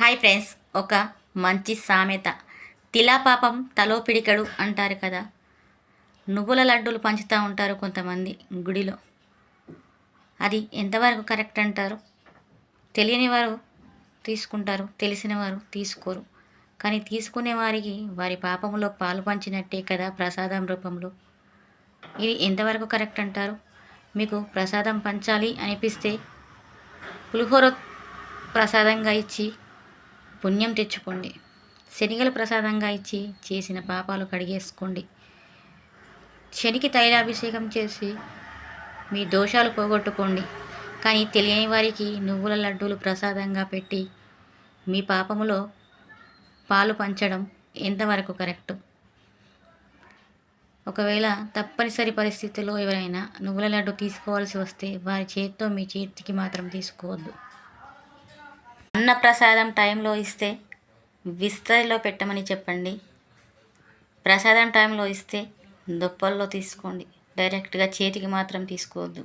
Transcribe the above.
Hi friends ఒక మంచి సామెత. తిలా పాపం తలో పిడికడు అంటారు కదా. నువ్వుల లడ్డూలు పంచుతూ ఉంటారు కొంతమంది గుడిలో. అది ఎంతవరకు కరెక్ట్ అంటారు? తెలియని వారు తీసుకుంటారు తెలిసిన వారు తీసుకోరు. కానీ తీసుకునే వారికి వారి పాపంలో పాలు పంచినట్టే కదా ప్రసాదం రూపంలో. ఇది ఎంతవరకు కరెక్ట్ అంటారు? మీకు ప్రసాదం పంచాలి అనిపిస్తే పులిహోర ప్రసాదంగా ఇచ్చి పుణ్యం తెచ్చుకోండి. శనిగలు ప్రసాదంగా ఇచ్చి చేసిన పాపాలు కడిగేసుకోండి. శనికి తైలాభిషేకం చేసి మీ దోషాలు పోగొట్టుకోండి. కానీ తెలియని వారికి నువ్వుల లడ్డూలు ప్రసాదంగా పెట్టి మీ పాపములో పాలు పంచడం ఎంతవరకు కరెక్టు? ఒకవేళ తప్పనిసరి పరిస్థితుల్లో ఎవరైనా నువ్వుల లడ్డు తీసుకోవాల్సి వస్తే వారి చేతితో మీ చేతికి మాత్రం తీసుకోవద్దు. అన్నప్రసాదం టైంలో ఇస్తే విస్తరిలో పెట్టమని చెప్పండి. ప్రసాదం టైంలో ఇస్తే దుప్పల్లో తీసుకోండి. డైరెక్ట్గా చేతికి మాత్రం తీసుకోవద్దు.